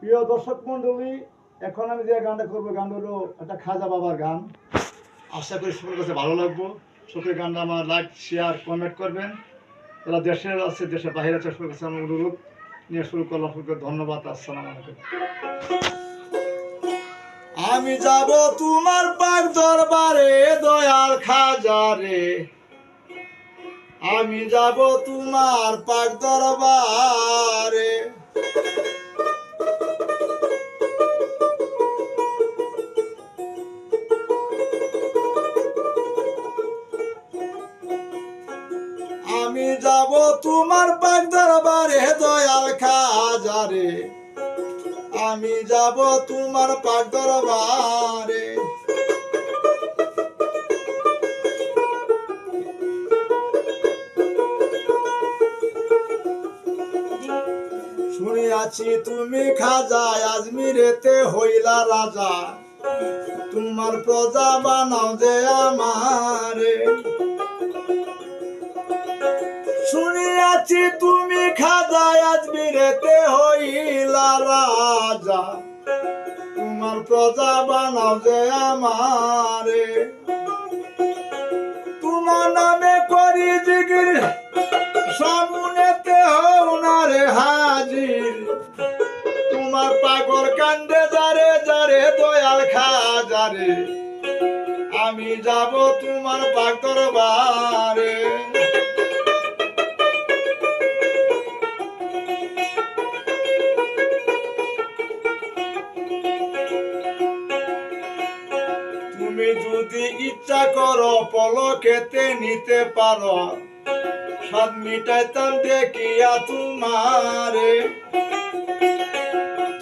প্রিয় দর্শক মণ্ডলী, এখন আমি যে গানটা করব গান হলো একটা খাজা বাবার গান। আশা করি সকলের কাছে ভালো লাগবো। সকলের গানটা আমার লাইক, শেয়ার, কমেন্ট করবেন। যারা দেশের আছে, দেশের বাইরে আছে সকলের কাছে আমার অনুরোধ। নিয়ে শুরু করলাম ধন্যবাদ, আসসালাম আলাইকুম। আমি যাব তোমার পাক দরবারে দয়াল খাজারে। আমি যাব তোমার পাক দরবারে। আমি যাব তোমার পাক দরবারে দয়াল খাজারে। আমি যাব তোমার পাক দরবারে শুনিয়াছি তুমি খাজা আজমিরেতে হইলা রাজা। তোমার প্রজা বানাও যে আমারে। শুনিয়াছি তুমি খাজা আজমিরেতে হইলা রাজা। তোমার প্রজা বানাও যে আমারে। তোমার নামে করি জিগির সামনেতে হও না রে হাজির। তোমার পাগল কান্দে যারে যারে দয়াল খাজারে। আমি যাব তোমার পাক দরবারে। তুমি যদি ইচ্ছা করো পলকেতে নিতে পারো। সব মিটাইতাম দেখিয়া তোমারে।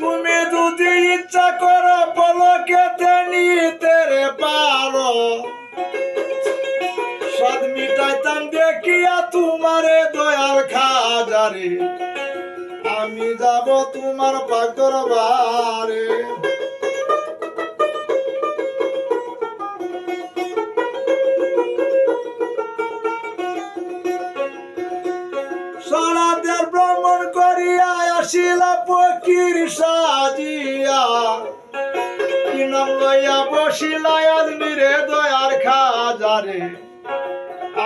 তুমি যদি ইচ্ছা করো, পল পলকেতে নিতে রে পারো। সব মিটাইতাম দেখিয়া তোমারে দয়াল খাজারে। আমি যাব তোমার পাক দরবারে। আসিলা ফকির সাজিয়া। কি নাম লইয়া বসিলা আজমিরে দয়ার খাজারে।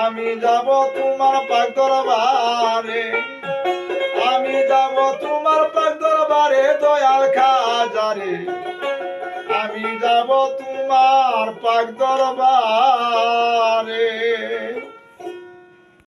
আমি যাব তোমার পাক দরবারে। আমি যাব তোমার পাক দরবারে দয়াল খাজারে। আমি যাব তোমার পাক দরবারে।